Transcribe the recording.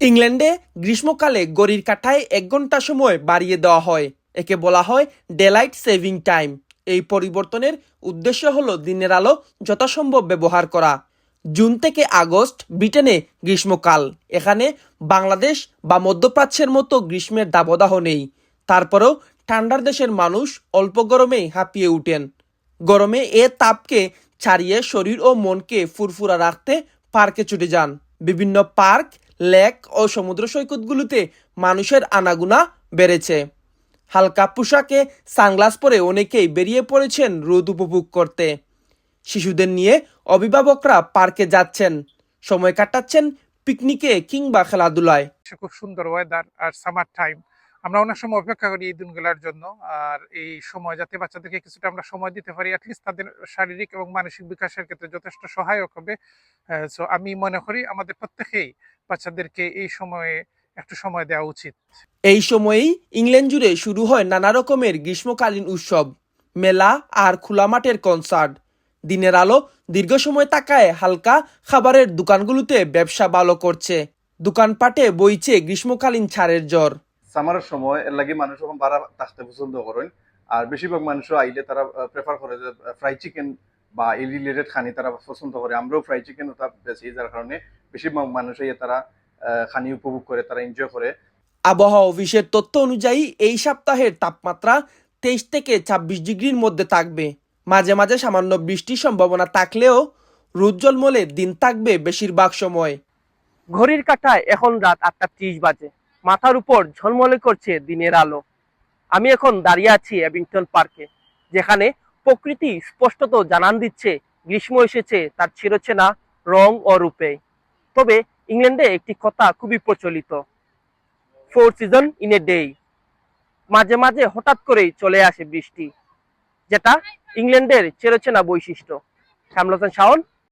ইংল্যান্ডে গ্রীষ্মকালে গড়ির কাঠায় এক ঘণ্টা সময় বাড়িয়ে দেওয়া হয়, একে বলা হয় ডেলাইট সেভিং টাইম। এই পরিবর্তনের উদ্দেশ্য হল দিনের আলো যথাসম্ভব ব্যবহার করা। জুন থেকে আগস্ট ব্রিটেনে গ্রীষ্মকাল। এখানে বাংলাদেশ বা মধ্যপ্রাচ্যের মতো গ্রীষ্মের দাবদাহ নেই। তারপরেও ঠান্ডার দেশের মানুষ অল্প গরমেই হাঁপিয়ে উঠেন। গরমে এ তাপকে ছাড়িয়ে শরীর ও মনকে ফুরফুরা রাখতে পার্কে ছুটে যান। বিভিন্ন পার্ক লেক ও সমুদ্র সৈকতগুলোতে মানুষের আনাগুনা বেড়েছে। হালকা পোশাকে সানগ্লাস পরে অনেকেই বেরিয়ে পড়েছেন রোদ উপভোগ করতে। শিশুদের নিয়ে অভিভাবকরা পার্কে যাচ্ছেন। সময় কাটাচ্ছেন পিকনিকে কিংবা খেলাধুলায়। খুব সুন্দর ওয়েদার আর সামার টাইম আমরা অনেক সময় অপেক্ষা করি এই দিনগুলোর জন্য। আর এই সময় যাতে বাচ্চাদেরকে কিছুটা আমরা সময় দিতে পারি অ্যাটলিস্ট তাদের শারীরিক এবং মানসিক বিকাশের ক্ষেত্রে যথেষ্ট সহায়ক হবে। সো আমি মনে করি আমাদের প্রত্যেকেই বাচ্চাদেরকে এই সময়ে একটু সময় দেওয়া উচিত। এই সময়েই ইংল্যান্ড জুড়ে শুরু হয় নানা রকমের গ্রীষ্মকালীন উৎসব মেলা আর খোলা মাঠের কনসার্ট দিনের আলো দীর্ঘ সময় তাকায় হালকা খাবারের দোকানগুলোতে ব্যবসা ভালো করছে। দোকানপাটে বইছে গ্রীষ্মকালীন ছাড়ের জ্বর। সামারের সময় এর লাগি মানুষ এখন বাড়া থাকতে পছন্দ করেন। আর বেশিরভাগ মানুষ আইলে তারা প্রেফার করে যে ফ্রাই চিকেন বা এই রিলেটেড খানি তারা পছন্দ করে। আমরাও ফ্রাই চিকেন ওটা বেশি যার কারণে বেশিরভাগ মানুষই তারা খানি উপভোগ করে তারা এনজয় করে। আবহাওয়া অফিসের তথ্য অনুযায়ী এই সপ্তাহের তাপমাত্রা তেইশ থেকে ছাব্বিশ ডিগ্রির মধ্যে থাকবে। মাঝে মাঝে সামান্য বৃষ্টির সম্ভাবনা থাকলেও রোদ জলমলে দিন থাকবে বেশিরভাগ সময়। ঘড়ির কাঁটায় এখন রাত আটটা ত্রিশ বাজে। মাথার উপর ঝলমলে করছে দিনের আলো। আমি এখন দাঁড়িয়ে আছি অ্যাবিংটন পার্কে যেখানে প্রকৃতি স্পষ্টত জানান দিচ্ছে, গ্রীষ্ম এসেছে, তার ছিঁড়ছে না রং ও রূপে। তবে ইংল্যান্ডে একটি কথা খুবই প্রচলিত four season in a day মাঝে মাঝে হঠাৎ করেই চলে আসে বৃষ্টি, যেটা ইংল্যান্ডের চেরোচেনা বৈশিষ্ট্য। শ্যামলতন শাওন